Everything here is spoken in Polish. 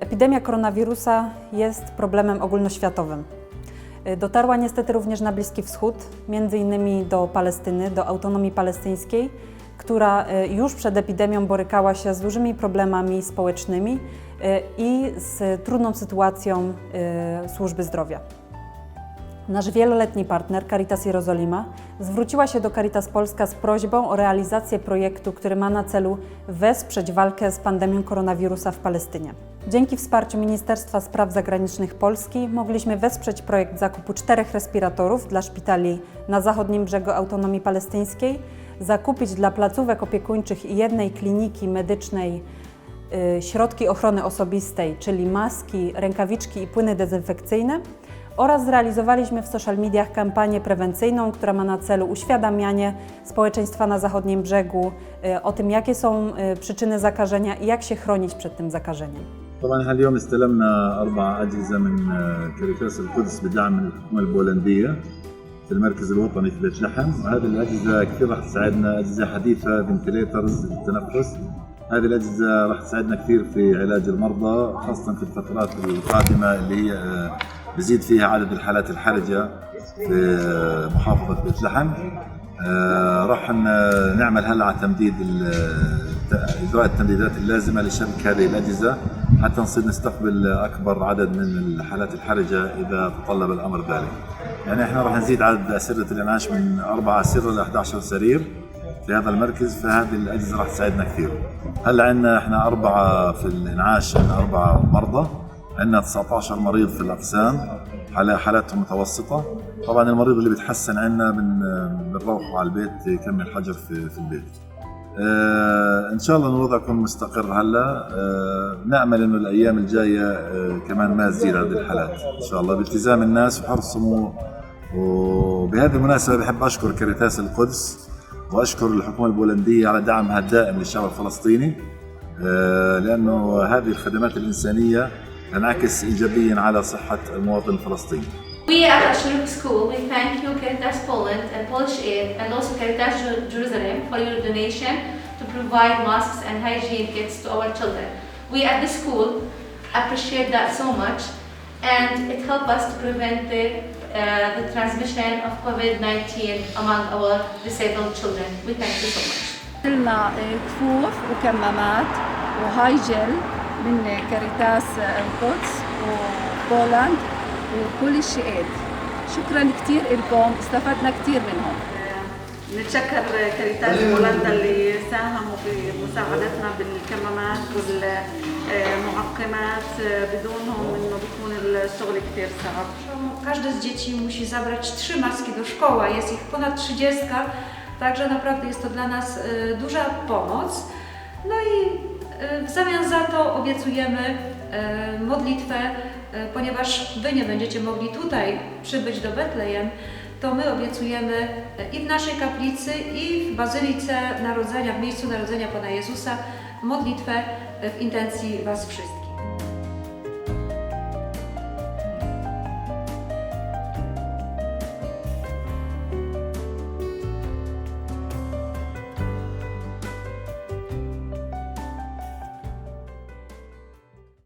Epidemia koronawirusa jest problemem ogólnoświatowym. Dotarła niestety również na Bliski Wschód, między innymi do Palestyny, do autonomii palestyńskiej, która y, już przed epidemią borykała się z dużymi problemami społecznymi y, i z trudną sytuacją y, służby zdrowia. Nasz wieloletni partner Caritas Jerozolima zwróciła się do Caritas Polska z prośbą o realizację projektu, który ma na celu wesprzeć walkę z pandemią koronawirusa w Palestynie. Dzięki wsparciu Ministerstwa Spraw Zagranicznych Polski mogliśmy wesprzeć projekt zakupu czterech respiratorów dla szpitali na zachodnim brzegu autonomii palestyńskiej, zakupić dla placówek opiekuńczych i jednej kliniki medycznej y, środki ochrony osobistej, czyli maski, rękawiczki i płyny dezynfekcyjne oraz zrealizowaliśmy w social mediach kampanię prewencyjną, która ma na celu uświadamianie społeczeństwa na zachodnim brzegu y, o tym, jakie są y, przyczyny zakażenia i jak się chronić przed tym zakażeniem. طبعا إحنا اليوم استلمنا أربع أجهزة من آه، كاريتاس القدس بدعم من الحكومة البولندية في المركز الوطني في بيت لحم وهذه الأجهزة كثير راح تساعدنا. أجهزة حديثة فنتليترز للتنفس هذه الأجهزة راح تساعدنا كثير في علاج المرضى خاصه في الفترات القادمة اللي هي آه، بزيد فيها عدد الحالات الحرجة في آه، محافظة بيت لحم آه، راح نعمل هلا على تمديد إجراء التمديدات اللازمة لشبك هذه الأجهزة حتى نصير نستقبل أكبر عدد من الحالات الحرجة إذا تطلب الأمر ذلك. يعني إحنا راح نزيد عدد أسرة الإنعاش من أربع أسرة ل 11 سرير في هذا المركز فهذه الأجهزة راح تساعدنا كثير. هلا عندنا إحنا أربعة في الإنعاش عندنا أربعة مرضى عندنا 19 مريض في الأقسام حالا- حالاتهم متوسطة. طبعا المريض اللي بيتحسن بن بنروحه على البيت يكمل حجر في, في البيت. آه إن شاء الله يكون مستقر هلأ. آه نأمل إنه الأيام الجاية آه كمان ما تزيد هذه الحالات. إن شاء الله بالتزام الناس وحرصهم وبهذه المناسبة بحب أشكر كاريتاس القدس وأشكر الحكومة البولندية على دعمها الدائم للشعب الفلسطيني. آه، لأنه هذه الخدمات الإنسانية تنعكس ايجابيا على صحه المواطن الفلسطيني. We at Ashuruk School, we thank you Caritas Poland and Polish Aid and also Caritas Jer- Jerusalem for your donation to provide masks and hygiene kits to our children. We at the school appreciate that so much and it helps us to prevent the, uh, the transmission of COVID-19 among our disabled children. We thank you so much. لنا كفوف وكمامات وهاي جل من كاريتاس القدس وبولند وكل شيء شكرا كثير لكم استفدنا كثير منهم نتشكر كاريتاس بولندا اللي ساهموا بمساعدتنا بالكمامات والمعقمات بدونهم انه بيكون الشغل كثير صعب Każde z dzieci musi zabrać trzy maski do szkoły, a jest ich ponad 30, także naprawdę jest to dla nas y, duża pomoc. No i y, w zamian za to obiecujemy y, modlitwę, y, ponieważ Wy nie będziecie mogli tutaj przybyć do Betlejem, to my obiecujemy y, i w naszej kaplicy, i w Bazylice Narodzenia, w miejscu Narodzenia Pana Jezusa modlitwę w intencji Was wszystkich.